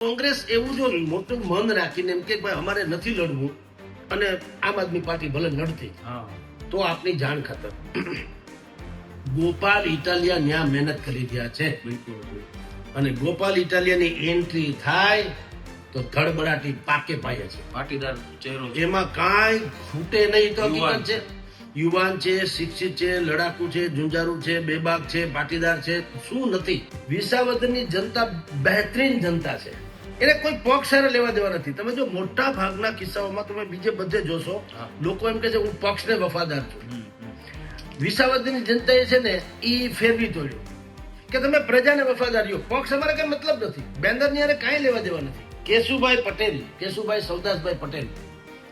કોંગ્રેસ એવું જો મોટું મન રાખીને એમ કે ભાઈ અમારે નથી લડવું અને આમ આદમી પાર્ટી ભલે લડતી તો આપની જાણ ખાતર. ગોપાલ ઇટાલિયા ન્યા મહેનત કરી રહ્યા છે. અને ગોપાલ ઇટાલિયાની એન્ટ્રી થાય તો ધડબડાટી પાકે પાયે છે. પાટીદાર ચહેરો. એમાં કાંઈ ખૂટે નહીં તો યુવાન. હકીકત છે. યુવાન છે શિક્ષિત છે લડાકુ છે જુંજારુ છે બેબાક છે પાટીદાર છે. શું નથી. વિસાવદરની જનતા બહેતરીન જનતા છે. એને કોઈ પક્ષ હારે લેવા દેવા નથી. તમે જો મોટા ભાગના કિસ્સાઓમાં તમે બીજે બધે જોશો લોકો એમ કે છે હું પક્ષને વફાદાર છું. વિસાવદની. જનતાએ છે ને એ ફેરવી તોડ્યું. કે તમે પ્રજાને વફાદારીઓ પક્ષ અમારે કઈ મતલબ નથી. બેંદરની હારે કાંઈ લેવા દેવા નથી. કેશુભાઈ પટેલ કેશુભાઈ સૌદાસભાઈ પટેલ.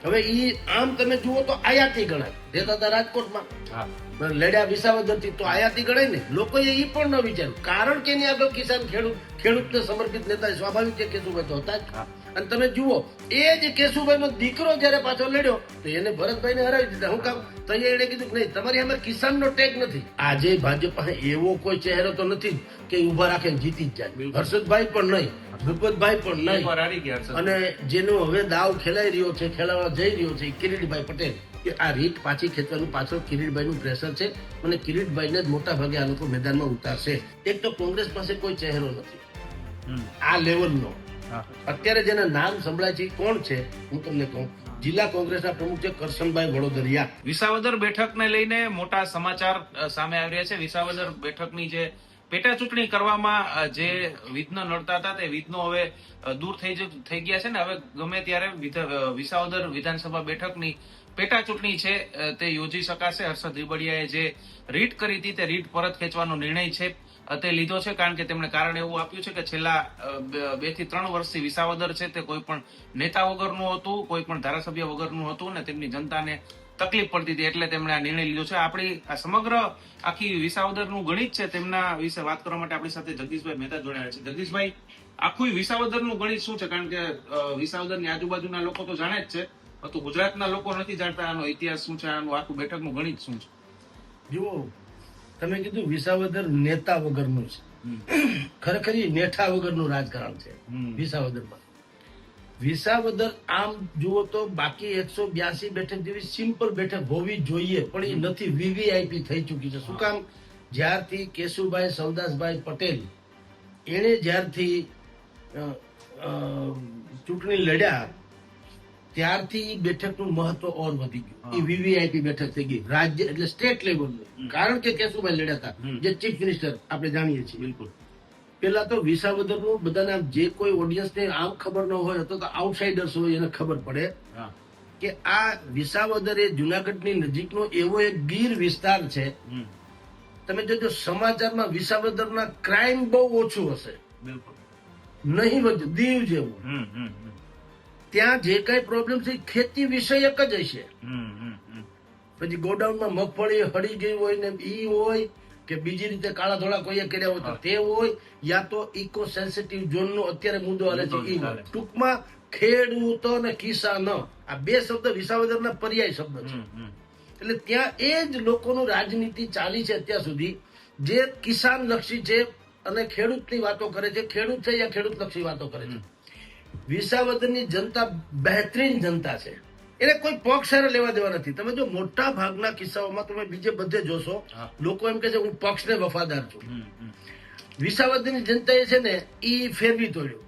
હવે એ આમ તમે જુઓ તો આયાતી ગણાય. રહેતા હતા રાજકોટમાં. હા. લડ્યા વિસાવદરથી તો આયાતી ગણાય ને. લોકોએ એ પણ ન વિચાર્યું. કારણ કે એની આગળ કિસાન ખેડૂત ખેડૂતને સમર્પિત નેતા સ્વાભાવિક છે કેશુભાઈ તો હતા જ. અને તમે જુઓ એ જ કેશુભાઈનો દીકરો જયારે પાછો લડ્યો તો એને ભરતભાઈને હરાવી દીધા. હું કામ તો એણે કીધું કે નહીં તમારી અમે કિસાનનો ટેગ નથી. આજે ભાજપ પાસે એવો કોઈ ચહેરો તો નથી કે ઊભા રાખે જીતી જ જાય. હર્ષદભાઈ પણ નહીં ભૂપતભાઈ પણ નહીં. અને જેનો હવે દાવ ખેલાઈ રહ્યો છે ખેલાવા જઈ રહ્યો છે કિરીટભાઈ પટેલ. કે આ રીટ પાછી ખેંચવાનું પાછળ કિરીટભાઈનું પ્રેશર છે અને કિરીટભાઈને જ મોટા ભાગે આ લોકો મેદાનમાં ઉતારશે. એક તો કોંગ્રેસ પાસે કોઈ ચહેરો નથી. આ લેવલનો. અત્યારે જેના નામ સંભળાય છે કોણ છે? હું તમને કહું. જિલ્લા કોંગ્રેસના પ્રમુખ છે કરશનભાઈ વડોદરિયા. વિસાવદર બેઠકને લઈને મોટા સમાચાર સામે આવી રહ્યા છે. વિસાવદર બેઠકની જે પેટા ચૂંટણી કરવામાં જે વિઘ્ન નડતા હતા તે વિઘ્નો હવે દૂર થઈ થઈ ગયા છે ને. હવે ગમે ત્યારે વિસાવદર વિધાનસભા બેઠકની પેટા ચૂંટણી છે તે યોજી શકાશે. હર્ષદ રીબડિયાએ જે રીટ કરી હતી તે રીટ પરત ખેંચવાનો નિર્ણય છે તે લીધો છે કારણ કે તેમણે કારણ એવું આપ્યું છે કે છેલ્લા બેથી ત્રણ વર્ષથી વિસાવદર છે તે કોઈ પણ નેતા વગરનું હતું, કોઈ પણ ધારાસભ્ય વગરનું હતું અને તેમની જનતાને તકલીફ પડતી હતી એટલે તેમણે આ નિર્ણય લીધો છે. આપણી આ સમગ્ર આખી વિસાવદરનું ગણિત છે તેમના વિશે વાત કરવા માટે આપણી સાથે જગદીશભાઈ મહેતા જોડાયા છે. જગદીશભાઈ આખું વિસાવદરનું ગણિત શું છે? કારણ કે વિસાવદરની આજુબાજુના લોકો તો જાણે જ છે પરંતુ ગુજરાતના લોકો નથી જાણતા આનો ઇતિહાસ શું છે આનું આખું બેઠકનું ગણિત શું છે? જુઓ તમે કીધું વિસાવદર નેતા વગરનું છે. ખરેખર નેઠા વગરનું રાજકારણ છે. વિસાવદરમાં. વિસાવદર આમ જુઓ તો બાકી એકસો બ્યાસી બેઠક જેવી સિમ્પલ બેઠક હોવી જોઈએ પણ એ નથી. વીવીઆઈપી થઈ ચૂકી છે. શું કામ? જ્યારથી કેશુભાઈ સવદાસભાઈ પટેલ એણે જ્યારથી ચૂંટણી લડ્યા ત્યારથી એ બેઠકનું મહત્વ ઓર વધી ગયું. એ વીવીઆઈપી બેઠક થઈ ગઈ. રાજ્ય એટલે સ્ટેટ લેવલ કારણ કે કેશુભાઈ લડ્યા હતા જે ચીફ મિનિસ્ટર આપણે જાણીએ છીએ. બિલકુલ. પેલા તો વિસાવદરનું બધાને જે કોઈ ઓડિયન્સને આમ ખબર ન હોય તો આઉટસાઇડર્સ હોય એને ખબર પડે કે આ વિસાવદર એ જુનાગઢની નજીકનો એવો એક ગીર વિસ્તાર છે. તમે જોજો સમાચારમાં વિસાવદરના ક્રાઇમ બહુ ઓછું હશે બિલકુલ નહીં દીવ જેવું. ત્યાં જે કઈ પ્રોબ્લેમ છે ખેતી વિષયક જ હશે હમ હમ હમ. પછી ગોડાઉનમાં મગફળી હળી ગઈ હોય ને ઈ હોય કે બીજી રીતે કાળા ધોળા કોઈએ કર્યા હોય તો તે હોય યા તો ઇકો સેન્સિટિવ ઝોન નો અત્યારે મુદ્દો હાલે છે. ઈ ટૂંકમાં ખેડૂત અને કિસાન આ બે શબ્દ વિસાવદરના પર્યાય શબ્દ છે. એટલે ત્યાં એ જ લોકોનું રાજનીતિ ચાલી છે અત્યાર સુધી જે કિસાન લક્ષી છે અને ખેડૂતની વાતો કરે છે. ખેડૂત છે યા ખેડૂત લક્ષી વાતો કરે છે. વિસાવદરની જનતા બહેતરીન જનતા છે. એને કોઈ પક્ષ હારે લેવા દેવા નથી. તમે જો મોટા ભાગના કિસ્સાઓમાં તમે બીજે બધે જોશો લોકો એમ કે છે હું પક્ષને વફાદાર છું. વિસાવદની જનતા એ જનતાએ છે ને એ ફેરવી તોડ્યો.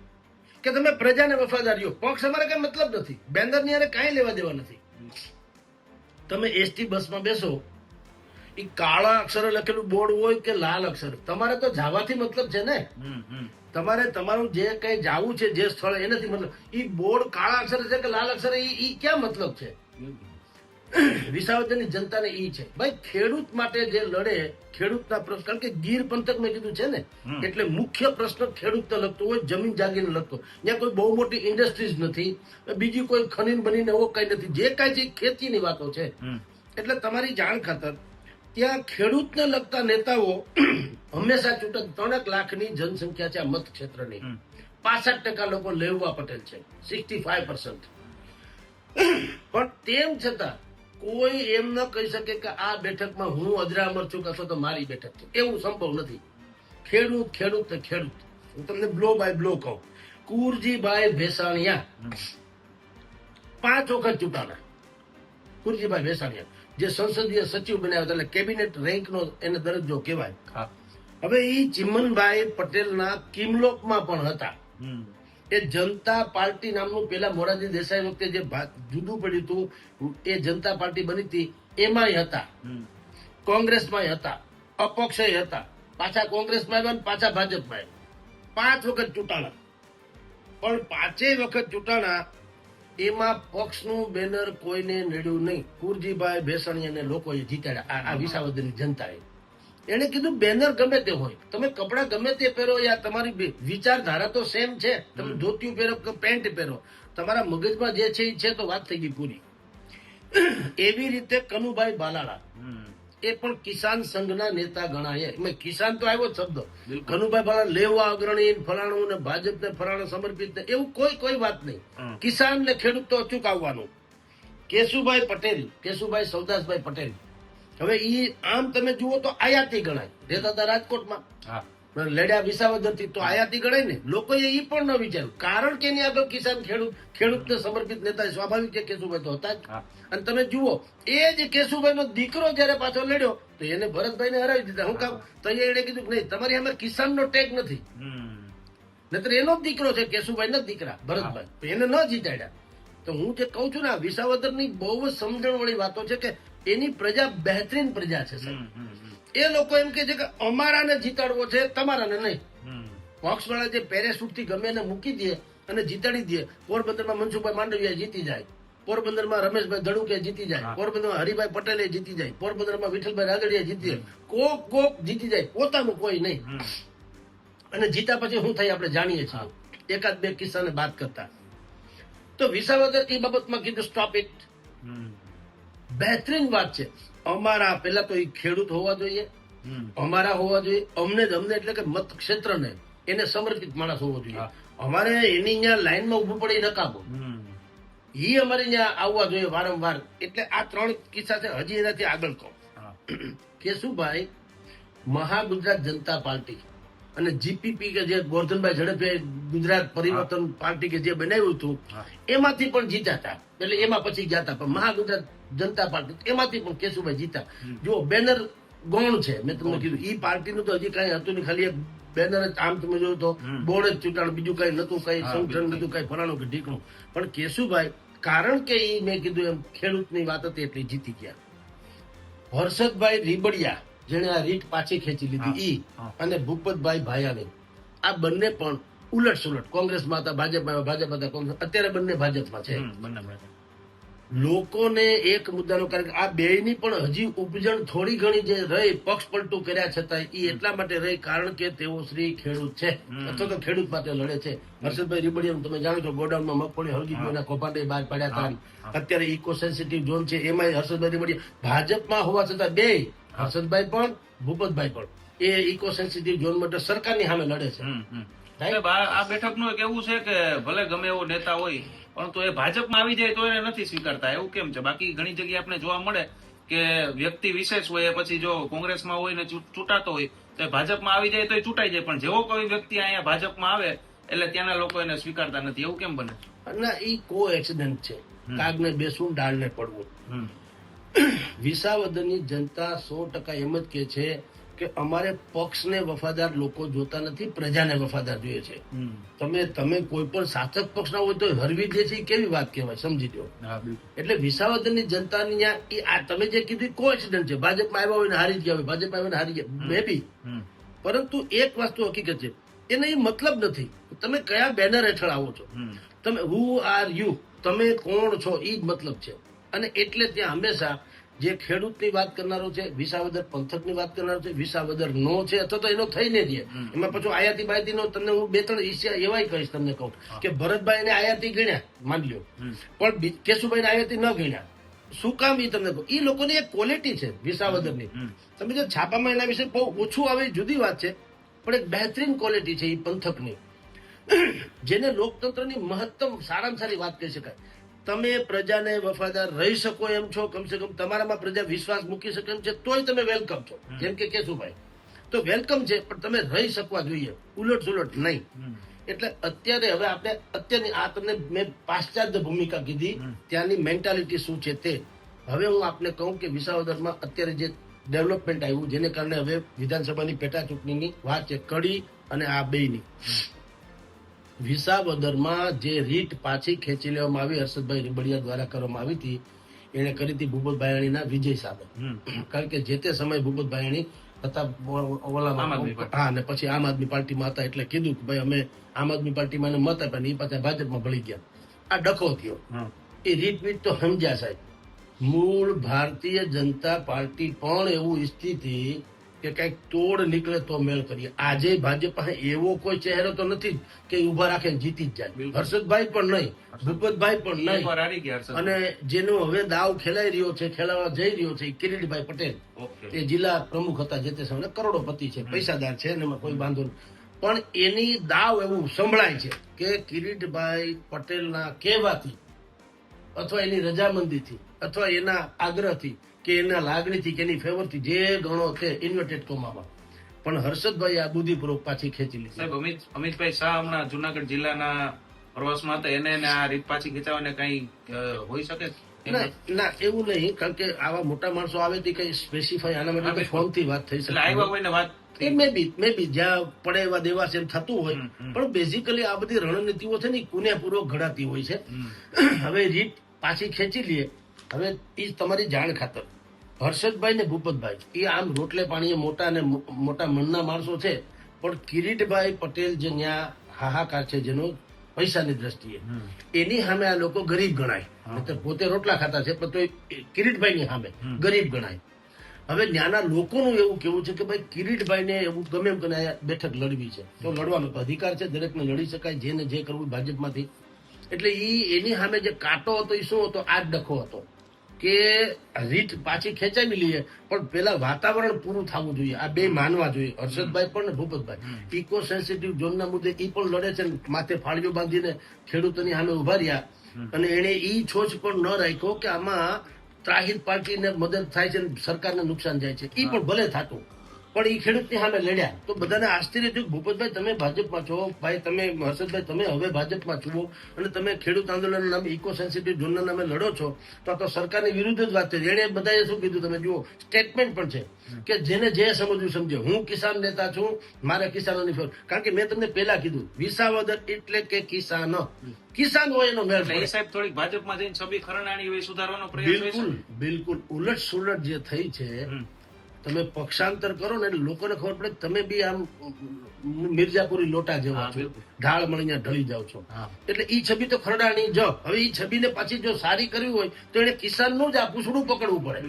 કે તમે પ્રજાને વફાદારીઓ પક્ષ અમારે કઈ મતલબ નથી. બેનરની અને કાંઈ લેવા દેવા નથી. તમે એસટી બસમાં બેસો એ કાળા અક્ષરે લખેલું બોર્ડ હોય કે લાલ અક્ષર? તમારે તો જાવાથી મતલબ છે ને. તમારે તમારું જે કઈ જાવું છે જે સ્થળ એ નથી મતલબ એ બોર્ડ કાળા અક્ષરે છે કે લાલ અક્ષર ઈ ક્યાં મતલબ છે? વિસાવદરની જનતાને ઈ છે. ભાઈ ખેડૂત માટે જે લડે ખેડૂતના પ્રશ્ન કારણ કે ગીર પંથક મેં કીધું છે ને એટલે મુખ્ય પ્રશ્ન ખેડૂતને લગતો હોય જમીન જાગીરને લગતો ત્યાં કોઈ બહુ મોટી ઇન્ડસ્ટ્રીઝ નથી બીજી કોઈ ખનીન બનીને એવો કઈ નથી. જે કઈ છે ખેતી ખેતીની વાતો છે. એટલે તમારી જાણ ખાતર ત્યાં ખેડૂતને લગતા નેતાઓ હંમેશા ચૂંટક ત્રણેક લાખની જનસંખ્યા છે આ મત ક્ષેત્રની. હમ. પાસઠ ટકા લોકો લેવવા પટેલ છે સિક્સટી ફાઈવ પર્સન્ટ. પણ તેમ છતાં કોઈ એમ ન કહી શકે કે આ બેઠકમાં હું અજરામર છું કે અથવા તો મારી બેઠક છે. એવું સંભવ નથી. ખેડૂત ખેડૂત ને ખેડૂત. હું તમને બ્લો બાય બ્લો કહું. કુરજીભાઈ ભેસાણિયા. પાંચ વખત ચૂંટાણા. કુરજીભાઈ ભેસાણિયા. જે સંસદીય સચિવ બન્યા હતા એટલે કેબિનેટ રેન્કનો એને દરજ્જો કહેવાય. હવે એ ચિમનભાઈ પટેલના કિમલોકમાં પણ હતા. એ જનતા પાર્ટી નામનું પેલા મોરારજી દેસાઈ વખતે જે જુદું પડ્યું હતું એ જનતા પાર્ટી બની હતી એમાંય હતા. કોંગ્રેસમાંય હતા અપક્ષય હતા. પાછા કોંગ્રેસમાં આવ્યા પાછા ભાજપમાં આવ્યા. પાંચ વખત ચૂંટાણા. પણ પાંચેય વખત ચૂંટાણા એમાં પક્ષનું બેનર કોઈને નડ્યું નહીં. કુરજીભાઈ અને લોકોએ જીતાડ્યા. આ- વિસાવદરની જનતાએ. એને કીધું બેનર ગમે તે હોય. તમે કપડા ગમે તે પહેરો યા તમારી વિચારધારા તો સેમ છે. તમે ધોતિયું પહેરો કે પેન્ટ પહેરો. તમારા મગજમાં જે છે એ છે તો વાત થઈ ગઈ પૂરી. એવી રીતે કનુભાઈ બાલાળા. એ પણ કિસાન સંઘના નેતા ગણાય. કિસાન તો આવ્યો શબ્દ. ઘનુભાઈ ફલાણા લેવા અગ્રણી ફલાણું ને ભાજપ ને ફલાણા સમર્પિત ને એવું કોઈ કોઈ વાત નહીં. કિસાન ને ખેડૂત તો અચૂક આવવાનું. કેશુભાઈ પટેલ કેશુભાઈ સૌદાસભાઈ પટેલ. હવે ઈ આમ તમે જુઓ તો આયાતી ગણાય. રહેતા હતા રાજકોટમાં. હા. લડ્યા વિસાવદરથી તો આયાતી ગણાય ને. લોકોએ ઈ પણ ન વિચાર્યું. કારણ કે એની આગળ કિસાન ખેડૂત ખેડૂતને સમર્પિત નેતા સ્વાભાવિક છે કેશુભાઈ તો હતા જ. અને તમે જુઓ એ જ કેશુભાઈ નો દીકરો જયારે પાછો લડ્યો તો એને ભરતભાઈ ને હરાવી દીધા. હું કામ તો એને કીધું કે નહીં તમારી અમે કિસાનનો ટેક ટેગ નથી. નહીતર એનો જ દીકરો છે કેશુભાઈ ના દીકરા ભરતભાઈ. એને ન જીતાડ્યા. તો હું જે કઉ છું ને આ વિસાવદરની બહુ જ સમજણ વાળી વાતો છે કે એની પ્રજા બહેતરીન પ્રજા છે સાહેબ. એ લોકો એમ કે છે કે અમારાને જીતાડવો છે તમારાને નહીં. બોક્સ વાળા જે પેરેશૂટથી ગમે એને મૂકી દે અને જીતાડી દે પોરબંદરમાં મનસુખભાઈ માંડવિયા જીતી જાય. પોરબંદરમાં રમેશભાઈ ધડુકે જીતી જાય. પોરબંદરમાં હરિભાઈ પટેલે જીતી જાય. પોરબંદરમાં વિઠ્ઠલભાઈ રાદડિયા જીતી જાય. કોક કોક જીતી જાય. પોતાનું કોઈ નહીં. અને જીતા પછી શું થાય આપણે જાણીએ છીએ. એકાદ બે કિસ્સાને બાદ કરતા. તો વિસાવદર એ બાબતમાં કીધું સ્ટોપ ઇટ. બહેતરીન વાત છે. અમારા પેલા તો એ ખેડૂત હોવા જોઈએ અમારા હોવા જોઈએ અમને જ અમને એટલે કે મત ક્ષેત્રને એને સમર્પિત માણસ હોવો જોઈએ. અમારે એની અહીંયા લાઈનમાં ઉભું પડે નકામો. એ અમારે અહીંયા આવવા જોઈએ વારંવાર. એટલે આ ત્રણ કિસ્સા છે હજી એનાથી આગળ કહું. હા. મહા મહાગુજરાત જનતા પાર્ટી અને જીપીપી કે જે ગોરધનભાઈ ઝડપે ગુજરાત પરિવર્તન પાર્ટી કે જે બનાવ્યું હતું એમાંથી પણ જીતા હતા એટલે એમાં પછી ગયા હતા પણ મહાગુજરાત જનતા પાર્ટી. એમાંથી પણ કેશુભાઈ જીતા. જો બેનર ગૌણ છે. મેં તમને કીધું ઈ પાર્ટીનું તો હજી કઈ હતું નહીં. ખાલી એક બેનર જ આમ તમે જોયું તો બોર્ડ જ ચૂંટાણ બીજું કઈ નતું કઈ સંગઠન નતું કઈ ફલાણું કે ઢીકણું. પણ કેશુભાઈ કારણ કે ઈ મેં કીધું એમ ખેડૂતની વાત હતી એટલે જીતી ગયા. હર્ષદભાઈ રીબડિયા જેને આ રીટ પાછી ખેંચી લીધી ઈ અને ભૂપતભાઈ ભાયાણી. આ બંને પણ ઉલટ સુલટ કોંગ્રેસમાં હતા ભાજપમાં ભાજપ હતા કોંગ્રેસ અત્યારે બંને ભાજપમાં છે. લોકોને એક મુદ્દાનો કારણ કે આ બેયની પણ હજી ઉપજણ થોડી ઘણી જે રહી પક્ષ પલટું કર્યા છતાં એ એટલા માટે રહી કારણ કે તેઓ શ્રી ખેડૂત છે. અથવા તો ખેડૂત માટે લડે છે. હર્ષદભાઈ રીબડિયાનું તમે જાણો છો ગોડાઉનમાં મગફળી હળગી. ગયોના કૌભાંડે બહાર પડ્યા હતા. અત્યારે ઇકો સેન્સિટિવ ઝોન છે. એમાં હર્ષદભાઈ રીબડિયા ભાજપમાં હોવા છતાં બે હર્ષદભાઈ પણ ભૂપતભાઈ પણ એ ઇકો સેન્સિટિવ ઝોન માટે સરકારની સામે લડે છે. આ બેઠક બેઠકનું એક એવું છે કે ભલે ગમે એવો નેતા હોય પરંતુ એ ભાજપમાં આવી જાય તો એને નથી સ્વીકારતા. એવું કેમ છે? બાકી ઘણી જગ્યાએ આપણે જોવા મળે કે વ્યક્તિ વિશેષ હોય એ પછી જો કોંગ્રેસમાં હોય ને ચૂંટાતો હોય તો ભાજપમાં આવી જાય તો એ ચૂંટાઈ જાય. પણ જેવો કોઈ વ્યક્તિ અહીંયા ભાજપમાં આવે એટલે ત્યાંના લોકો એને સ્વીકારતા નથી. એવું કેમ બને? અને એ કો એક્સિડન્ટ છે. કાગને બેસવું ડાળને પડવું. વિસાવદરની જનતા સો ટકા એમ જ કે છે કે અમારે પક્ષને વફાદાર લોકો જોતા નથી પ્રજાને વફાદાર જોઈએ છે. તમે તમે કોઈ પણ શાસક પક્ષના હોય તો હરવી જે છે કેવી વાત કહેવાય સમજી લો. એટલે વિસાવદરની જનતાની આ તમે જે કીધું કોઇન્સિડન્ટ છે. ભાજપમાં આવ્યા હોય ને હારી જ ગયા હોય ભાજપમાં આવ્યા હારી ગયા મે બી પરંતુ એક વસ્તુ હકીકત છે. એને એ મતલબ નથી. તમે કયા બેનર હેઠળ આવો છો? તમે હુ આર યુ તમે કોણ છો? એ જ મતલબ છે. અને એટલે ત્યાં હંમેશા જે ખેડૂતની વાત કરનારો છે વિસાવદર પંથકની વાત કરનારો છે વિસાવદર નો છે અથવા તો એનો થઈને હમ. એમાં પછી આયાતી બાયતી નો તમને હું બે ત્રણ ઈચ્છા એવાય કહીશ તમને કહું. કે ભરતભાઈ ને આયાતી ગણ્યા માન લ્યો. પણ કેશુભાઈ ને આયાતી ન ગણ્યા. શું કામ એ તમને કહું? એ લોકોની એક ક્વોલિટી છે વિસાવદરની. તમે જો છાપામાં એના વિશે બહુ ઓછું આવે જુદી વાત છે પણ એક બહેતરીન ક્વોલિટી છે એ પંથકની. જેને લોકતંત્રની મહત્તમ સારામાં સારી વાત કહી શકાય. તમે પ્રજાને વફાદાર રહી શકો એમ છો કમસે કમ તમારામાં પ્રજા વિશ્વાસ મૂકી શકે એમ છે તોય તમે વેલકમ છો. જેમ કે કેશુભાઈ. તો વેલકમ છે પણ તમે રહી શકવા જોઈએ. ઉલટ સુલટ નહીં. એટલે અત્યારે હવે આપણે અત્યારની આ તમને મેં પાશ્ચાત્ય ભૂમિકા કીધી ત્યાંની મેન્ટાલિટી શું છે તે. હવે હું આપને કહું કે વિસાવદરમાં અત્યારે જે ડેવલપમેન્ટ આવ્યું જેને કારણે હવે વિધાનસભાની પેટા ચૂંટણીની વાત છે કડી અને આ બેયની. વિસાવદરમાં જે રીટ પાછી ખેંચી લેવામાં આવી હર્ષદભાઈ રીબડિયા દ્વારા કરવામાં આવી હતી એને કરી હતી ભૂપત ભાયણીના વિજય સામે કારણ કે જે તે સમયે ભૂપત ભાયણી હતા ઓલામાં. હા અને પછી આમ આદમી પાર્ટીમાં હતા એટલે કીધું કે ભાઈ અમે આમ આદમી પાર્ટીમાં મત આપ્યા ને એ પાછા ભાજપમાં ભળી ગયા. આ ડખો થયો. એ રીત વીત તો સમજ્યા સાહેબ. મૂળ ભારતીય જનતા પાર્ટી પણ એવું ઈચ્છતી હતી કે કંઈક તોડ નીકળે તો મેળ કરીએ. આજે ભાજપ પાસે એવો કોઈ ચહેરો તો નથી કે ઊભા રાખે જીતી જ જાય. હર્ષદભાઈ પણ નહીં ભૂપતભાઈ પણ નહીં. અને જેનો હવે દાવ ખેલાઈ રહ્યો છે ખેલાવા જઈ રહ્યો છે કિરીટભાઈ પટેલ. એ જિલ્લા પ્રમુખ હતા જે તે સમયે કરોડોપતિ છે પૈસાદાર છે એમાં કોઈ વાંધો નહીં પણ એની દાવ એવું સંભળાય છે કે કિરીટભાઈ પટેલના કહેવાથી અથવા એની રજામંદીથી અથવા એના આગ્રહથી કે એના લાગણીથી કે એની ફેવરથી જે ગણો છે ઇન્વર્ટેડ કોમામાં પણ હર્ષદભાઈ આ બુદ્ધિપૂર્વક પાછી ખેંચી લીધી. સાહેબ અમિત અમિતભાઈ શાહ હમણાં જુનાગઢ જિલ્લાના પ્રવાસમાં હતા. એને એને આ રીત પાછી ખેંચાવાને કઈ હોઈ શકે? ના એવું નહીં કારણ કે આવા મોટા માણસો આવે તે કઈ સ્પેસિફાઈ આના માટે ફોનથી વાત થઈ શકે આવ્યા હોય ને વાત મે બી મે બી જ્યાં પડે એવા દેવા છે એમ થતું હોય. પણ બેઝિકલી આ બધી રણનીતિઓ છે ને કુનેપૂર્વક ઘડાતી હોય છે. હવે રીત પાછી ખેંચી લઈએ. હવે એ તમારી જાણ ખાતર. હર્ષદભાઈ ને ભૂપતભાઈ એ આમ રોટલે પાણીએ મોટા અને મોટા મનના માણસો છે પણ કિરીટભાઈ પટેલ જે ત્યાં હાહાકાર છે જેનો પૈસાની દ્રષ્ટિએ એની સામે આ લોકો ગરીબ ગણાય. પોતે રોટલા ખાતા છે પણ તો કિરીટભાઈની સામે ગરીબ ગણાય. હવે ત્યાંના લોકોનું એવું કેવું છે કે ભાઈ કિરીટભાઈને એવું ગમે એમ કરીને આ બેઠક લડવી છે. તો લડવાનો તો અધિકાર છે દરેકને લડી શકાય જેને જે કરવું ભાજપમાંથી. એટલે એ એની સામે જે કાંટો હતો એ શું હતો? આ જ ડખો હતો. કે રીત પાછી ખેંચાવી લઈએ. પણ પેલા વાતાવરણ પૂરું થવું જોઈએ. આ બે માનવા જોઈએ. હર્ષદભાઈ પણ ને ભૂપતભાઈ. ઇકો સેન્સિટિવ ઝોનના મુદ્દે એ પણ લડે છે ને માથે ફાળીઓ બાંધીને ખેડૂતોની સામે ઊભા રહ્યા. અને એને ઈ છોછ પણ ન રાખ્યો કે આમાં ત્રાહિત પાર્ટીને મદદ થાય છે ને સરકારને નુકસાન જાય છે. એ પણ ભલે થતું. પણ ઈ ખેડૂતની સામે લડ્યા. તો બધાને આશ્ચર્ય થયું ભૂપતભાઈ તમે ભાજપમાં છો. ભાઈ તમે હર્ષદભાઈ તમે હવે ભાજપમાં છો અને તમે ખેડૂત આંદોલન નામે ઇકો સેન્સિટિવ ઝોનના નામે લડો છો. તો આ તો સરકારની વિરુદ્ધ જ વાત છે. એણે બધાએ શું કીધું તમે જુઓ. સ્ટેટમેન્ટ પણ છે કે જેને જે સમજવું સમજે. હું કિસાન નેતા છું. મારે કિસાનોની ફેર કારણ કે મેં તમને પહેલા કીધું વિસાવદર એટલે કે કિસાન. કિસાન હોય એનો મેળ એ સાહેબ થોડીક ભાજપમાં જઈને છબી ખરણાણી હોય સુધારવાનો પ્રયાસ બિલકુલ બિલકુલ. ઉલટ સુલટ જે થઈ છે. તમે પક્ષાંતર કરો ને એટલે લોકોને ખબર પડે તમે બી આમ મિર્જાપુરી લોટા જેવા છો. ઢાળ મળીને ઢળી જાવ છો. એટલે ઈ છબી તો ખરડાણી જ. હવે ઈ છબીને પાછી જો સારી કરવી હોય તો એને કિસાનનું જ આ પૂછડું પકડવું પડે.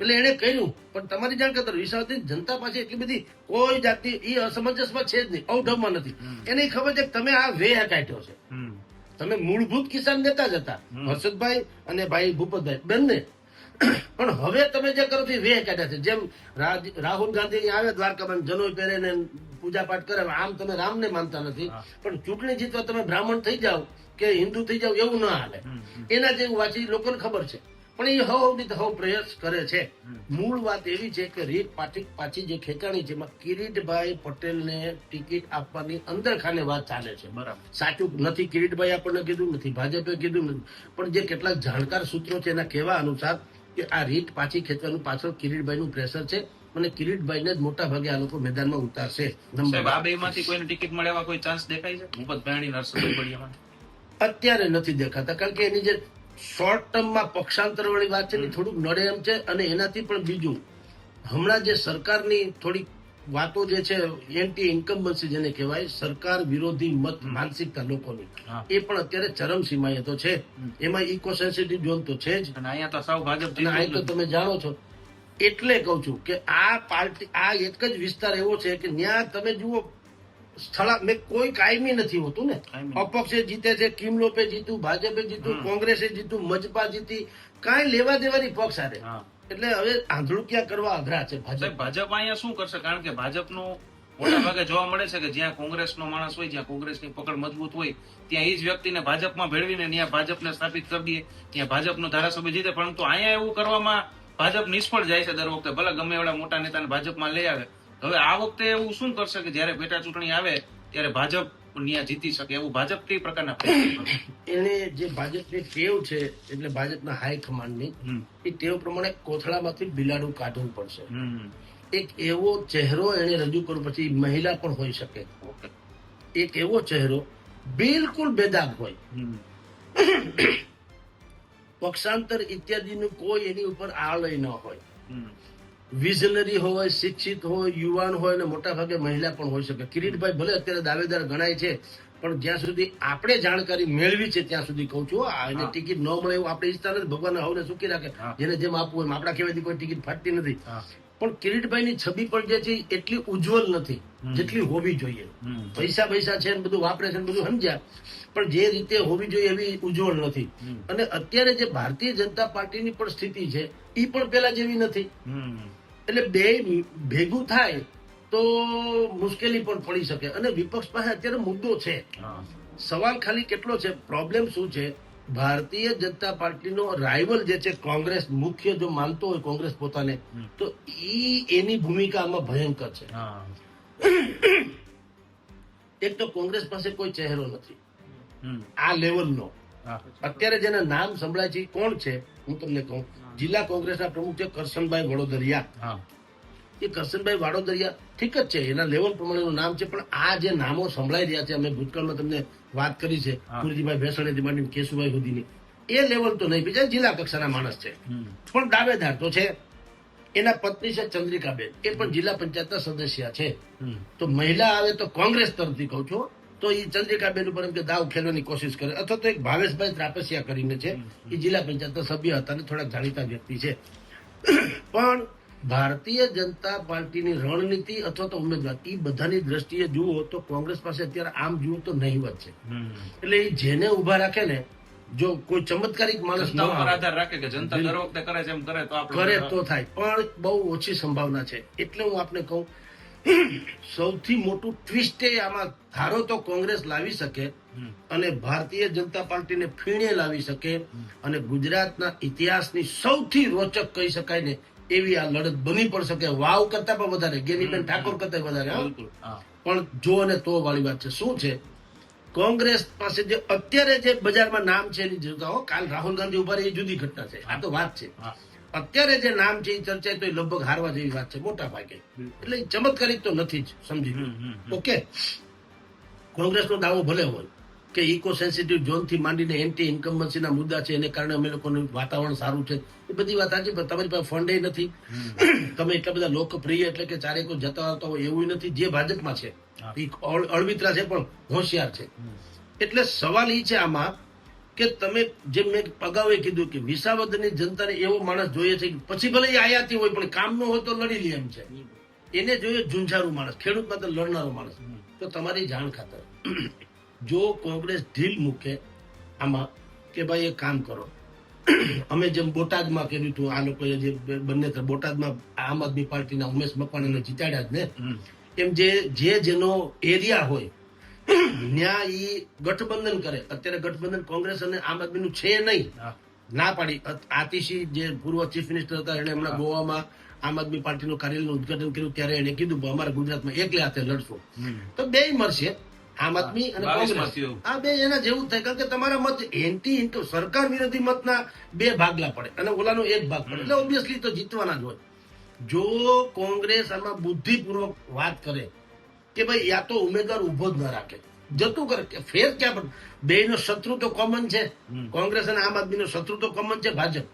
એટલે એને કર્યું. પણ તમારી જાણ કરતા વિસાવતી જનતા પાસે એટલી બધી કોઈ જાતની ઈ અસમંજસમાં છે જ નહીં અવઢવમાં નથી. એને ખબર છે કે તમે આ વેહ કાઢ્યો છે. તમે મૂળભૂત કિસાન નેતા જ હતા. હર્ષદભાઈ અને ભાઈ ભૂપતભાઈ બંને. પણ હવે તમે જે કરો છો વેહ કાઢ્યા છે. જેમ રાહુલ ગાંધી આવે દ્વારકામાં જનોઈ પહેરે ને પૂજા પાઠ કરે આમ તમે રામને માનતા નથી. પણ ચૂંટણી જીતવા તમે બ્રાહ્મણ થઈ જાઓ કે હિન્દુ થઈ જાઓ એવું ના હાલે. એના જેવું વાંચી લોકોને ખબર છે. પણ એ હવની હવ પ્રયાસ કરે છે. મૂળ વાત એવી છે કે રીત પાછી પાછી જે ખેંચાણી છે એમાં કિરીટભાઈ પટેલને ટિકિટ આપવાની અંદર ખાને વાત ચાલે છે. બરાબર. સાચું નથી કિરીટભાઈ આપણને કીધું નથી ભાજપે કીધું નથી. પણ જે કેટલાક જાણકાર સૂત્રો છે એના કહેવા અનુસાર કે આ રીટ પાછી ખેંચવાનું પાછળ કિરીટભાઈનું પ્રેશર છે અને કિરીટભાઈને જ મોટા ભાગે આ લોકો મેદાનમાં ઉતારશે. આ બે માંથી કોઈને ટિકિટ મળે એવા કોઈ ચાન્સ દેખાય છે? ભૂપત ભાયણી નરસિંહ અત્યારે નથી દેખાતા કારણ કે એની જે શોર્ટ ટર્મમાં પક્ષાંતર વાળી વાત છે થોડુંક નડે એમ છે અને એનાથી પણ બીજું હમણાં જે સરકારની થોડીક વાતો જે છે એન્ટી ઇન્કમ્બન્સી જેને કહેવાય સરકાર વિરોધી મત માનસિકતા લોકોની. એ પણ અત્યારે ચરમસીમાએ તો છે. એમાં ઇકો સેન્સિટિવ ઝોન તો છે જ. અને અહીંયા તો સાવ ભાજપ આ તો તમે જાણો છો. એટલે કહું છું કે આ પાર્ટી આ એક જ વિસ્તાર એવો છે કે ત્યાં તમે જુઓ સ્થળા મેં કોઈ કાયમી નથી હોતું ને. અપક્ષે જીતે છે કિમલોપે જીતું ભાજપે જીતું કોંગ્રેસે જીતું મજપા જીતી. કાંઈ લેવા દેવાની પક્ષ હા. એટલે હવે આંધળુકિયા કરવા અઘરા છે? ભાજપ. ભાજપ અહીંયા શું કરશે? કારણ કે ભાજપનું મોટા ભાગે જોવા મળે છે કે જ્યાં કોંગ્રેસનો માણસ હોય, જ્યાં કોંગ્રેસની પકડ મજબૂત હોય, ત્યાં એ જ વ્યક્તિને ભાજપમાં ભેળવીને ત્યાં ભાજપને સ્થાપિત કરી દઈએ, ત્યાં ભાજપનો ધારાસભ્ય જીતે. પરંતુ અહીંયા એવું કરવામાં ભાજપ નિષ્ફળ જાય છે દર વખતે. ભલે ગમે એવડા મોટા નેતાને ભાજપમાં લઈ આવે. હવે આ વખતે એવું શું કરશે કે જયારે પેટા ચૂંટણી આવે, ત્યારે ભાજપ ત્યાં જીતી શકે એવું ભાજપ કઈ પ્રકારના એને જે ભાજપની ટેવ છે એટલે ભાજપના હાઈ કમાન્ડની એ ટેવ પ્રમાણે કોથળામાંથી બિલાડું કાઢવું પડશે. એક એવો ચહેરો એને રજૂ કરવો પછી મહિલા પણ હોઈ શકે. એક એવો ચહેરો બિલકુલ બેદાગ હોય. પક્ષાંતર ઇત્યાદિનું કોઈ એની ઉપર આળય ન હોય. વિઝનરી હોય શિક્ષિત હોય યુવાન હોય અને મોટા ભાગે મહિલા પણ હોઈ શકે. કિરીટભાઈ ભલે અત્યારે દાવેદાર ગણાય છે પણ જ્યાં સુધી આપણે જાણકારી મેળવી છે ત્યાં સુધી કહું છું એને ટિકિટ ન મળે એવું આપણે ઈચ્છતા નથી. ભગવાન હવને સુખી રાખે. જેને જેમ આપવું એમ. આપણા કહેવાથી કોઈ ટિકિટ ફાટતી નથી. પણ કિરીટભાઈની છબી પણ જે છે એટલી ઉજ્જવલ નથી જેટલી હોવી જોઈએ. પૈસા પૈસા છે ને બધું વાપરે છે ને બધું સમજ્યા. પણ જે રીતે હોવી જોઈએ એવી ઉજ્જવળ નથી. અને અત્યારે જે ભારતીય જનતા પાર્ટીની પણ સ્થિતિ છે એ પણ પેલા જેવી નથી. એટલે બે ભેગું થાય તો મુશ્કેલી પણ પડી શકે. અને વિપક્ષ પાસે અત્યારે મુદ્દો છે. સવાલ ખાલી કેટલો છે? પ્રોબ્લેમ શું છે? ભારતીય જનતા પાર્ટીનો રાઇવલ જે છે કોંગ્રેસ મુખ્ય જો માનતો હોય કોંગ્રેસ પોતાને તો ઈ એની ભૂમિકામાં ભયંકર છે. એક તો કોંગ્રેસ પાસે કોઈ ચહેરો નથી. આ લેવલનો અત્યારે જેના નામ સંભળાય છે કોણ છે? હું તમને કહું. જિલ્લા કોંગ્રેસના પ્રમુખ છે કરશનભાઈ વડોદરિયા. એ કરશનભાઈ વાડોદરિયા ઠીક જ છે એના લેવલ પ્રમાણેનું નામ છે પણ આ જે નામો સંભળાઈ રહ્યા છે અમે ભૂતકાળમાં તમને વાત કરી છે. ગુરુજીભાઈ ભેસણેથી માંડીને કેશુભાઈ સુધીની એ લેવલ તો નહીં બીજા જિલ્લા કક્ષાના માણસ છે. પણ દાવેદાર તો છે. એના પત્ની છે ચંદ્રિકાબેન. એ પણ જિલ્લા પંચાયતના સદસ્ય છે. તો મહિલા આવે તો કોંગ્રેસ તરફથી કહું છું તો એ ચંદ્રિકાબેન ઉપર એમ કે દાવ ખેલવાની કોશિશ કરે. અથવા તો એક ભાવેશભાઈ ત્રાપસિયા કરીને છે એ જિલ્લા પંચાયતના સભ્ય હતા અને થોડાક જાણીતા વ્યક્તિ છે. પણ ભારતીય જનતા પાર્ટીની રણનીતિ અથવા તો ઉમેદવાર એ બધાની દ્રષ્ટિએ જુઓ તો કોંગ્રેસ પાસે અત્યારે આમ જુઓ તો નહીવત છે. એટલે એ જેને ઊભા રાખે ને જો કોઈ ચમત્કારિક માણસ ન આધાર રાખે કે જનતા દર વખતે કરે છે એમ કરે તો કરે તો થાય. પણ બહુ ઓછી સંભાવના છે. એટલે હું આપને કહું સૌથી મોટું ટ્વિસ્ટ એ આમાં ધારો તો કોંગ્રેસ લાવી શકે અને ભારતીય જનતા પાર્ટીને ફીણે લાવી શકે અને ગુજરાતના ઇતિહાસની સૌથી રોચક કહી શકાય ને એવી આ લડત બની પણ શકે. વાવ કરતા પણ વધારે ગેનીબેન ઠાકોર કરતા વધારે? પણ જો અને તો વાળી વાત છે. શું છે? કોંગ્રેસ પાસે જે અત્યારે જે બજારમાં નામ છે એની જોતા હો કાલ રાહુલ ગાંધી ઊભા રહી એ જુદી ઘટના છે. આ તો વાત છે. અત્યારે જે નામ છે એ ચર્ચાય તો એ લગભગ હારવા જેવી વાત છે મોટા ભાગે. એટલે એ ચમત્કારિક તો નથી જ સમજી. ઓકે? કોંગ્રેસનો દાવો ભલે હોય કે ઇકો સેન્સિટિવ ઝોનથી માંડીને એન્ટી ઇન્કમ્બન્સીના મુદ્દા છે એને કારણે અમે લોકોનું વાતાવરણ સારું છે. એ બધી વાત સાચી પણ તમારી પાસે ફંડ નથી. તમે એટલા બધા લોકપ્રિય એટલે કે ચારે કોઈ જતા આવતા હોય એવું નથી જે ભાજપમાં છે. એ અળવિતરા છે પણ હોશિયાર છે. એટલે સવાલ એ છે આમાં કે તમે જેમ મેં અગાઉ કીધું કે વિસાવદરની જનતાને એવો માણસ જોઈએ છે કે પછી ભલે એ આયાતી હોય પણ કામ ન હોય તો લડી લે એમ છે. એને જોઈએ ઝુંઝારું માણસ ખેડૂત માટે લડનારો માણસ. તો તમારી જાણ ખાતર જો કોંગ્રેસ ઢીલ મૂકે આમાં કે ભાઈ એ કામ કરો. અમે જેમ બોટાદમાં કર્યું હતું આ લોકોએ જે બંને બોટાદમાં આમ આદમી પાર્ટીના ઉમેશ મકવાણાને જીતાડ્યા જ ને. એમ જે જે જેનો એરિયા હોય ત્યાં ઈ ગઠબંધન કરે. અત્યારે ગઠબંધન કોંગ્રેસ અને આમ આદમીનું છે નહીં. ના પાડી. આતિશી જે પૂર્વ ચીફ મિનિસ્ટર હતા એણે હમણાં ગોવામાં આમ આદમી પાર્ટીનું કાર્યાલયનું ઉદઘાટન કર્યું. ત્યારે એને કીધું અમારા ગુજરાતમાં એકલે હાથે લડશો. તો બે મળશે. આમ આદમી અને કોંગ્રેસ. આ બે એના જેવું થાય. કારણ કે તમારા મત એન્ટી ઇન્કમ સરકાર વિરોધી મતના બે ભાગલા પડે. અને ઓલાનો એક ભાગ પડે. એટલે ઓબ્વિયસલી તો જીતવાના જ હોય. જો કોંગ્રેસ આમાં બુદ્ધિપૂર્વક વાત કરે કે ભાઈ યા તો ઉમેદવાર ઊભો જ ન રાખે. જતું કરે. કે ફેર ક્યાં પણ બે નો શત્રુ તો કોમન છે. કોંગ્રેસ અને આમ આદમીનો શત્રુ તો કોમન છે ભાજપ.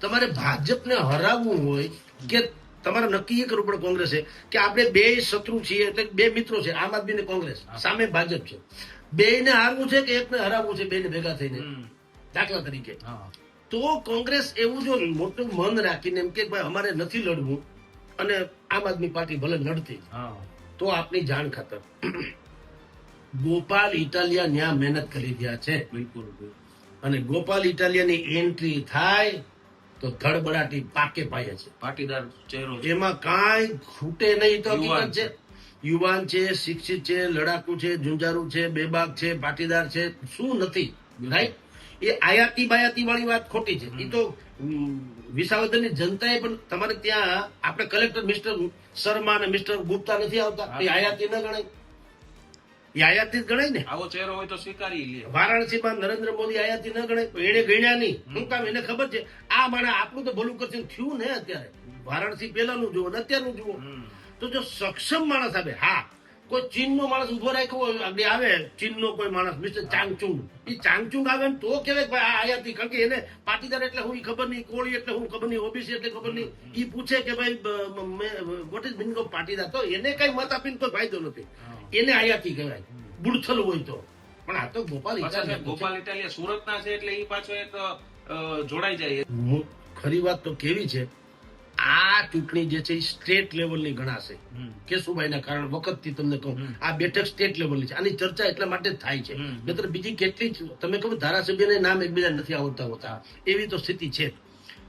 તમારે ભાજપને હરાવવું હોય કે તમારે નક્કી એ કરવું પડે કોંગ્રેસે કે આપણે બે શત્રુ છીએ એટલે બે મિત્રો છે આમ આદમી ને કોંગ્રેસ. સામે ભાજપ છે. બે ને હારવું છે કે એકને હરાવવું છે બે ને ભેગા થઈને? દાખલા તરીકે. તો કોંગ્રેસ એવું જો મોટું મન રાખીને એમ કે ભાઈ અમારે નથી લડવું અને આમ આદમી પાર્ટી ભલે લડતી હા. તો આપની જાણ ખાતર ગોપાલ ઇટાલિયા ન્યા મહેનત કરી રહ્યા છે બિલકુલ. અને ગોપાલ ઇટાલિયાની એન્ટ્રી થાય તો ધડબડાટી પાકે પાયે છે. પાટીદાર ચહેરો એમાં કાંઈ ખૂટે નહીં તો યુવાન હકીકત છે. યુવાન છે શિક્ષિત છે લડાકુ છે જુંજારું છે બેબાક છે પાટીદાર છે શું નથી રાઈટ એ આયાતી બાયાતી વાળી વાત ખોટી છે. એ તો વિસાવદરની જનતાએ પણ તમારે ત્યાં આપણે કલેક્ટર મિસ્ટર શર્મા અને મિસ્ટર ગુપ્તા નથી આવતા. એ આયાતી ન ગણાય. એ આયાતી જ ગણાય ને. આવો ચહેરો હોય તો સ્વીકારી લે. વારાણસીમાં નરેન્દ્ર મોદી આયાતી ન ગણાય. એને ગણ્યા નહીં. શું કામ એને ખબર છે? આ માણસ આપણું તો ભલું કરશે થયું ને અત્યારે. વારાણસી પેલાનું જુઓ ને અત્યારનું જુઓ. તો જો સક્ષમ માણસ આવે હા કોઈ ચીનનો માણસ ઊભો રાખ્યો આગળ આવે ચીનનો કોઈ માણસ મિસ્ટર ચાંગચુંગ. એ ચાંગચુંગ આવે ને તો કહેવાય ભાઈ આ આયાતી કારણ કે એને પાટીદાર એટલે હું ખબર નહીં કોળી એટલે હું ખબર નહીં ઓબીસી એટલે ખબર નહીં. એ પૂછે કે ભાઈ what is meaning of Patidar? તો એને કઈ મત આપીને કોઈ ફાયદો નથી. એને આયાતી કહેવાય. બુડથલ હોય તો. પણ આ તો ગોપાલ ગોપાલ ઇટાલિયા સુરતના છે એટલે એ પાછો એક જોડાઈ જાય. ખરી વાત તો કેવી છે આ ચૂંટણી જે છે એ સ્ટેટ લેવલની ગણાશે. કેશુભાઈના કારણ વખતથી તમને કહું આ બેઠક સ્ટેટ લેવલની છે. આની ચર્ચા એટલા માટે જ થાય છે. નહીતર બીજી કેટલી તમે કહો ધારાસભ્યને નામ એકબીજા નથી આવડતા હોતા. એવી તો સ્થિતિ છે.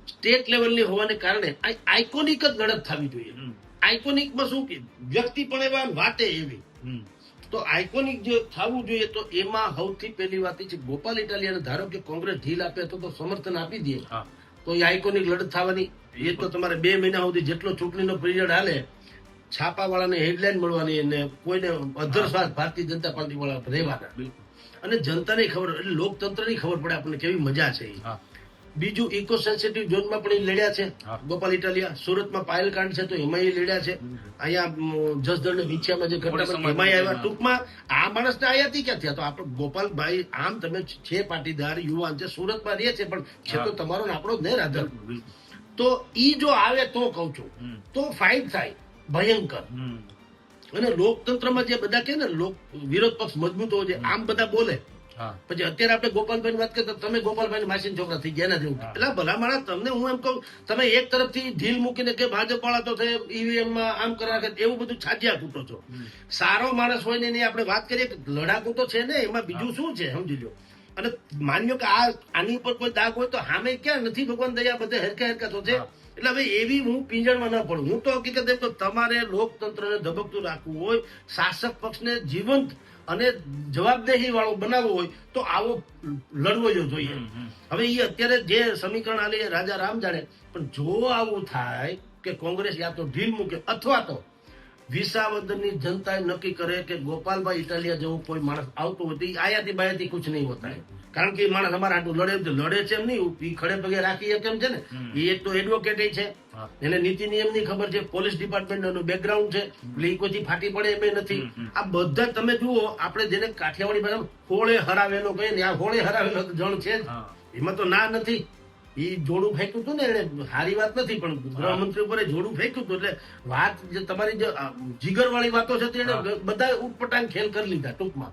સ્ટેટ લેવલની હોવાને કારણે આઇકોનિક જ લડત થવી જોઈએ. આઇકોનિકમાં શું કે વ્યક્તિ પણ એવા વાતે એવી. તો આઇકોનિક જે થવું જોઈએ તો એમાં સૌથી પહેલી વાત એ છે ગોપાલ ઇટાલિયાને ધારો કે કોંગ્રેસ ઢીલ આપે તો સમર્થન આપી દે. તો એ આઇકોનિક લડત થવાની. એ તો તમારે બે મહિના સુધી જેટલો ચૂંટણીનો પિરિયડ હાલે છાપાવાળાને હેડલાઇન મળવાની અને કોઈને અધરશ્વાસ ભારતીય જનતા પાર્ટી વાળા રહેવાના અને જનતાને ખબર એટલે લોકતંત્રની ખબર પડે આપણને કેવી મજા છે હા. બીજું ઇકો સેન્સિટિવ ઝોનમાં પણ એ લડ્યા છે. ગોપાલ ઇટાલિયા સુરતમાં પાયલ કાંડ છે તો એમાં એ લડ્યા છે. અહીંયા જસદણ ને વિછિયામાં જે ઘટના એમાં આવ્યા. ટૂંકમાં આ માણસને આયાતી ક્યાં થયા? તો આપણે ગોપાલભાઈ આમ તમે છે પાટીદાર યુવાન છે સુરતમાં રહે છે પણ છે તો તમારો ને આપણો જ ને રાધર. તો ઈ જો આવે તો કઉ છું તો ફાઇટ થાય. ભયંકર. અને લોકતંત્રમાં જે બધા કે ને લોક વિરોધ પક્ષ મજબૂત હોવો જોઈએ આમ બધા બોલે. પછી અત્યારે આપણે ગોપાલભાઈ વાત કરીએ તમે ગોપાલભાઈ માસી છોકરા થઈ ગયા નથી એટલે ભલા મારા તમને હું એમ કહું તમે એક તરફથી ઢીલ મૂકીને કે ભાજપ વાળા તો છે ઈવીએમમાં આમ કરવા એવું બધું છાજ્યા કૂટો છો. સારો માણસ હોય ને એની આપણે વાત કરીએ લડાકુ તો છે ને એમાં બીજું શું છે સમજી લો. અને માન્યો કે આ આની ઉપર કોઈ દાગ હોય તો સામે ક્યાં? નથી ભગવાન દયા બધે હરકા હરકા તો છે એટલે હવે એવી હું પિંજણમાં ન પડું. હું તો હકીકત એમ તો તમારે લોકતંત્રને ધબકતું રાખવું હોય. શાસક પક્ષને જીવંત અને જવાબદેહી વાળો બનાવવો હોય તો આવો લડવો જ જોઈએ. હવે એ અત્યારે જે સમીકરણ આલી રાજા રામ જાણે પણ જો આવું થાય કે કોંગ્રેસ યા તો ઢીલ મૂકે અથવા તો વિસાવદરની જનતા નક્કી કરે કે ગોપાલભાઈ ઇટાલિયા જેવો કોઈ માણસ આવતો હોય તો ઈ આયાતી બાયાતી કુછ નહીં હોતા. કારણ કે એ માણસ અમારા આટલું લડે લડે છે એમ નહીં. એ ખડે પગે રાખી કેમ છે ને. એ એક તો એડવોકેટ છે. એને નીતિ નિયમની ખબર છે પોલીસ ડિપાર્ટમેન્ટ બેકગ્રાઉન્ડ છે લીકોથી ફાટી પડે એમ નથી. આ બધા તમે જુઓ આપણે જેને કાઠિયાવાડી ભાષામાં હોળે હરાવેલો કહીએ ને આ હોળે હરાવેલો જણ છે એમાં તો ના નથી. એ જોડું ફેંક્યું હતું ને એને સારી વાત નથી પણ ગૃહમંત્રી ઉપર જોડું ફેંક્યું હતું એટલે વાત જે તમારી જે જીગર વાળી વાતો છે તેને. બધા ઉટપટાંગ ખેલ કરી લીધા ટૂંકમાં.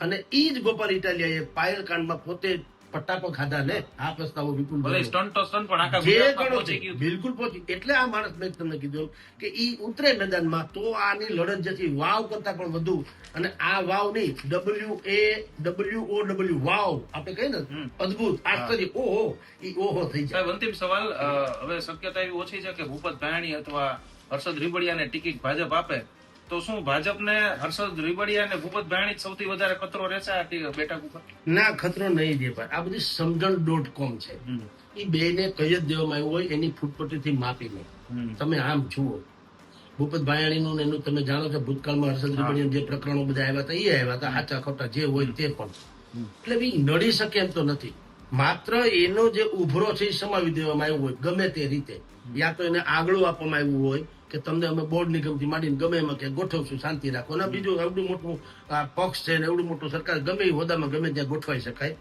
અને- ઈ જ ગોપાલ ઇટાલિયાએ પાયલ કાંડમાં પોતે પટ્ટાપો ખાધા ને આ પ્રસ્તાવો વિપુલ બિલકુલ પહોંચી. એટલે આ માણસ મેં તમને કીધું કે ઈ ઉતરે મેદાનમાં તો આની લડત જે વાવ કરતા પણ વધુ. અને આ વાવની W A W O W વાવ આપણે કહીએ ને અદભુત આશ્ચર્ય ઓહો ઈ ઓહો થઈ જાય. અંતિમ સવાલ હવે શક્યતા એવી ઓછી છે કે ભૂપત ભાયાણી અથવા હર્ષદ રીબડિયાને ટિકિટ ભાજપ આપે? તો શું ભાજપને હર્ષદ રીબડિયા અને ભૂપત ભાયાણી સૌથી વધારે ખતરો રહેશે આ બેઠક ઉપર? ના ખતરો નહીં દે ભાઈ આ બધી સમજણ ડોટ કોમ છે. ઈ બેને કહી જ દેવામાં આવ્યું હોય એની ફૂટપટ્ટીથી માપી હમ. તમે આમ જુઓ. ભૂપત ભાયાણીનું એનું તમે જાણો છો ભૂતકાળમાં હર્ષદ રીબડિયા જે પ્રકરણો બધા આવ્યા હતા એ આવ્યા હતા હાચા ખોટા જે હોય તે પણ. એટલે બી નડી શકે એમ તો નથી. માત્ર એનો જે ઉભરો છે એ સમાવી દેવામાં આવ્યો હોય ગમે તે રીતે. યા તો એને આગળ આપવામાં આવ્યું હોય કે તમને અમે બોર્ડ નિગમથી માંડીને ગમે એમાં કે ગોઠવશું, શાંતિ રાખો. અને બીજું એવડું મોટું, આ પક્ષ છે ને એવડું મોટું સરકાર ગમે એ હોદામાં ગમે ત્યાં ગોઠવાઈ શકાય.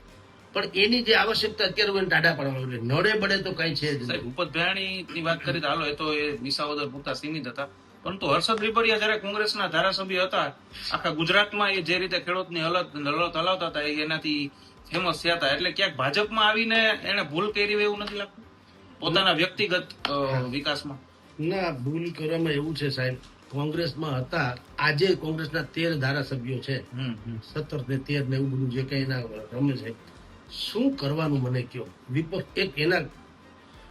પણ એની જે આવશ્યકતા અત્યારે હોય ટાઢા પાડવાનું નડે બડે તો કઈ છે ભૂપત ભાયાણી વાત કરી તો હાલો, એ તો એ નિશાવદર પૂરતા સીમિત હતા. પરંતુ હર્ષદ રીપરિયા જયારે કોંગ્રેસના ધારાસભ્ય હતા, આખા ગુજરાતમાં એ જે રીતે ખેડૂતની હલત હલત હલાવતા હતા એનાથી ફેમસ થયા હતા. એટલે ક્યાંક ભાજપમાં આવીને એને ભૂલ કરી એવું નથી લાગતું? પોતાના વ્યક્તિગત વિકાસમાં? ના ભૂલ કરવામાં એવું છે સાહેબ. કોંગ્રેસમાં હતા. આજે કોંગ્રેસના તેર ધારાસભ્યો છે. સત્તર ને તેર ને એવું બધું જે કઈ એના રમે છે. શું કરવાનું મને કયો વિપક્ષ એક એના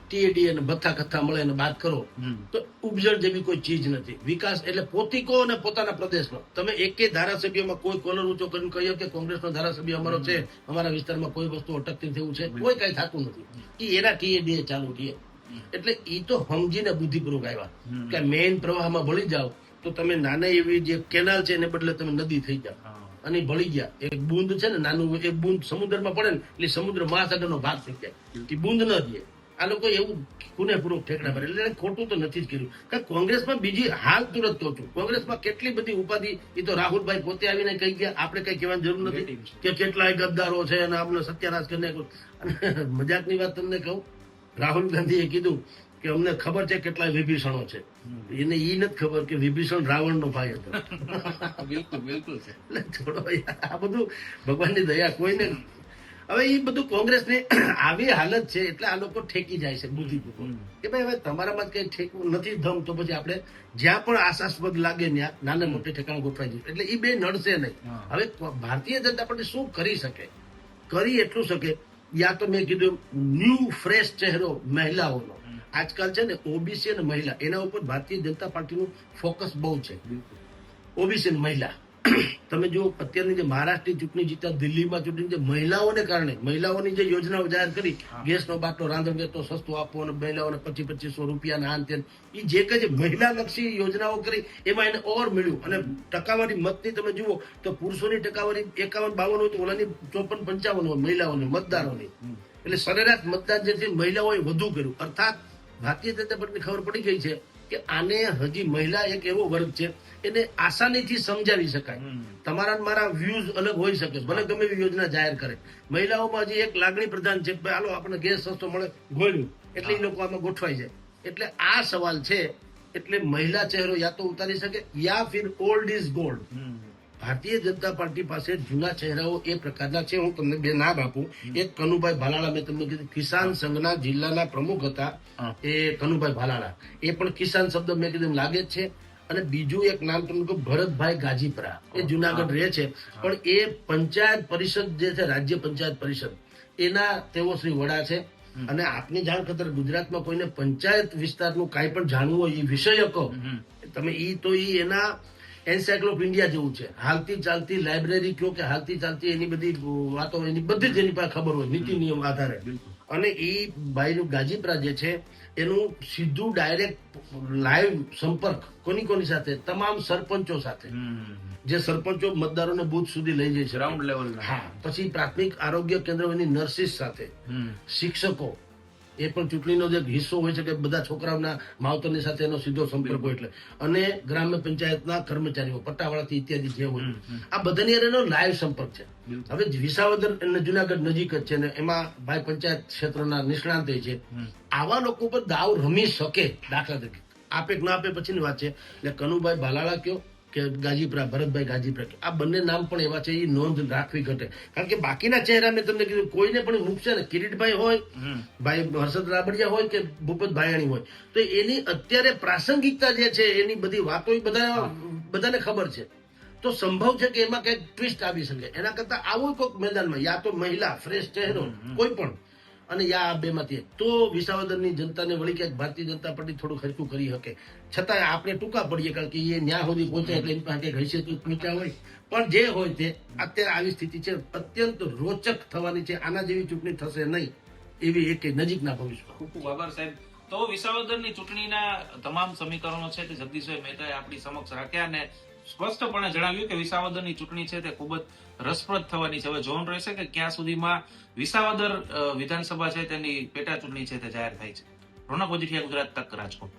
ટીએડી અને ભથ્થા કથા મળે અને વાત કરો તો ઉપજળ જેવી કોઈ ચીજ નથી. વિકાસ એટલે પોતિકો અને પોતાના પ્રદેશનો. તમે એકે ધારાસભ્યમાં કોઈ કોલર ઊંચો કરીને કહ્યો કે કોંગ્રેસનો ધારાસભ્ય અમારો છે અમારા વિસ્તારમાં કોઈ વસ્તુ અટકતી થયું છે કોઈ કઈ થતું નથી. એ એના ટીએડીએ ચાલુ થયે. એટલે એ તો સમજીને બુદ્ધિપૂર્વક આવ્યા. કે મેઇન પ્રવાહમાં ભળી જાવ તો તમે નાના એવી જે કેનાલ છે એને બદલે તમે નદી થઈ જાઓ. અને ભળી ગયા. એક બુંદ છે ને નાનું એક બુંદ સમુદ્રમાં પડે ને એટલે સમુદ્ર મહાસાગરનો ભાગ થઈ જાય. એ બુંદ ન દે આ લોકો એવું પુનેપૂર્વક ઠેકડા ભરે એટલે ખોટું તો નથી જ કર્યું. કારણ કે કોંગ્રેસમાં બીજી હાલ તુરત કહું છું. કોંગ્રેસમાં કેટલી બધી ઉપાધિ એ તો રાહુલભાઈ પોતે આવીને કહી ગયા આપણે કઈ કહેવાની જરૂર નથી કે કેટલાય ગદ્દારો છે અને આપણે સત્યાનાશ કરીને અને મજાકની વાત તમને કહું રાહુલ ગાંધીએ કીધું કે અમને ખબર છે કેટલાય વિભીષણો છે. એને ઈ નથી ખબર કે વિભીષણ રાવણનો ભાઈ હતો. બિલકુલ બિલકુલ છે. એટલે છોડો આ બધું ભગવાનની દયા કોઈને હવે એ બધું કોંગ્રેસની આવી હાલત છે એટલે આ લોકો ઠેકી જાય છે બુદ્ધિપૂર્વક. કે ભાઈ હવે તમારામાં કઈ ઠેકવું નથી ધમ તો પછી આપણે જ્યાં પણ આશાસ્પદ લાગે ત્યાં નાના મોટે ઠેકાણ ગોઠવાઈ દઈશું એટલે એ બે નડશે નહીં. હવે ભારતીય જનતા પાર્ટી શું કરી શકે? કરી એટલું શકે યા તો મેં કીધું ન્યૂ ફ્રેશ ચહેરો મહિલાઓનો. આજકાલ છે ને ઓબીસી અને મહિલા એના ઉપર ભારતીય જનતા પાર્ટીનું ફોકસ બહુ છે. ઓબીસી અને મહિલા. તમે જો અત્યારની જે મહારાષ્ટ્રની ચૂંટણી જીતા દિલ્હીમાં ચૂંટણી જે મહિલાઓને કારણે મહિલાઓની જે યોજનાઓ જાહેર કરી ગેસનો બાટલો રાંધણ ગેસનો સસ્તો આપવો અને મહિલાઓને પચીસ પચીસો રૂપિયા આન તેન એ જે કઈ જે મહિલા લક્ષી યોજનાઓ કરી એમાં એને ઓર મળ્યું. અને ટકાવારી મતની તમે જુઓ તો પુરુષોની ટકાવારી એકાવન બાવન હોય તો ઓલાની ચોપન પંચાવન હોય મહિલાઓની મતદારોની. એટલે સરેરાશ મતદાન જે છે મહિલાઓએ વધુ કર્યું. અર્થાત ભારતીય જનતા પાર્ટીને ખબર પડી ગઈ છે કે આને હજી મહિલા એક એવો વર્ગ છે એને આસાનીથી સમજાવી શકાય. તમારા મારા વ્યૂઝ અલગ હોઈ શકે ભલે ગમે એવી યોજના જાહેર કરે. મહિલાઓમાં હજી એક લાગણી પ્રધાન છે ભાઈ હાલો આપણને ગેસ સસ્તો મળે ગોળ્યું એટલે એ લોકો આમાં ગોઠવાઈ જાય એટલે આ સવાલ છે એટલે મહિલા ચહેરો યા તો ઉતારી શકે યા ફિર old is gold Bharatiya Janata party પાસે જૂના ચહેરાઓ એ પ્રકારના છે. હું તમને બે નામ આપું. એક કનુભાઈ ભાલાળા મેં તમને કીધું કિસાન સંઘના જિલ્લાના પ્રમુખ હતા. એ કનુભાઈ ભાલાળા. એ પણ કિસાન શબ્દ મેં કીધું લાગે જ છે. અને બીજું એક નામ તમને કહું ભરતભાઈ ગાજીપરા. એ જુનાગઢ રહે છે. પણ એ પંચાયત પરિષદ જે છે રાજ્ય પંચાયત પરિષદ એના તેઓ શ્રી વડા છે. અને આપની જાણ ખતર ગુજરાતમાં કોઈને પંચાયત વિસ્તારનું કાંઈ પણ જાણવું હોય એ વિષયકો તમે ઈ તો ઈ એના એન્સાયક્લોપ ઇન્ડિયા જેવું છે. હાલતી ચાલતી લાઇબ્રેરી કયો કે હાલતી ચાલતી એની બધી વાતો એની બધી જ એની પાસે ખબર હોય નીતિ નિયમ આધારે. અને એ ભાઈનું ગાજીપરા જે છે એનું સીધું ડાયરેક્ટ લાઈવ સંપર્ક કોની કોની સાથે? તમામ સરપંચો સાથે. જે સરપંચો મતદારોને બુથ સુધી લઈ જાય છે. ગ્રાઉન્ડ લેવલ હા પછી પ્રાથમિક આરોગ્ય કેન્દ્રોની નર્સિસ સાથે. શિક્ષકો. એ પણ ચૂંટણીનો જે હિસ્સો હોય છે કે બધા છોકરાઓના માવતરની સાથે એનો સીધો સંપર્ક હોય એટલે. અને ગ્રામ્ય પંચાયતના કર્મચારીઓ પટ્ટાવાળાથી ઇત્યાદિ જે હોય. આ બધાની એનો લાઈવ સંપર્ક છે. હવે વિસાવદર અને જુનાગઢ નજીક જ છે ને એમાં ભાઈ પંચાયત ક્ષેત્રના નિષ્ણાંત છે. આવા લોકો પર દાવ રમી શકે દાખલા તરીકે. આપે કે ના આપે પછીની વાત છે. એટલે કનુભાઈ ભાલાળા કયો કે ગાજીપુરા ભરતભાઈ ગાજીપુરા આ બંને નામ પણ એવા છે એ નોંધ રાખવી ઘટે. કારણ કે બાકીના ચહેરા મેં તમને કીધું કોઈને પણ મૂકશે ને. કિરીટભાઈ હોય ભાઈ હર્ષદ રાબડિયા હોય કે ભૂપત ભાયાણી હોય. તો એની અત્યારે પ્રાસંગિકતા જે છે એની બધી વાતો બધા બધાને ખબર છે. તો સંભવ છે કે એમાં કંઈક ટ્વિસ્ટ આવી શકે. એના કરતા આવું કોઈક મેદાનમાં યા તો મહિલા ફ્રેશ ચહેરો કોઈ પણ અને યા આ બેમાંથી. તો વિસાવદરની જનતાને વળી ક્યાંક ભારતીય જનતા પાર્ટી થોડું ખર્ચું કરી શકે. છતાં આપણે ટૂંકા પડીએ કારણ કે એ ન્યા સુધી પહોંચે એટલે એની પાસે હૈસિયત ઊંચા હોય. પણ જે હોય તે અત્યારે આવી સ્થિતિ છે. અત્યંત રોચક થવાની છે. આના જેવી ચૂંટણી થશે નહીં એવી એક નજીકના ભવિષ્યમાં. ખૂબ ખૂબ આભાર સાહેબ. તો વિસાવદરની ચૂંટણીના તમામ સમીકરણો છે તે જગદીશભાઈ મહેતાએ આપણી સમક્ષ રાખ્યા અને સ્પષ્ટપણે જણાવ્યું કે વિસાવદરની ચૂંટણી છે તે ખૂબ જ રસપ્રદ થવાની છે. હવે જોવાનું રહેશે કે ક્યાં સુધીમાં વિસાવદર વિધાનસભા છે તેની પેટા ચૂંટણી છે તે જાહેર થાય છે. રોનક વજીઠિયા ગુજરાત તક રાજકોટ.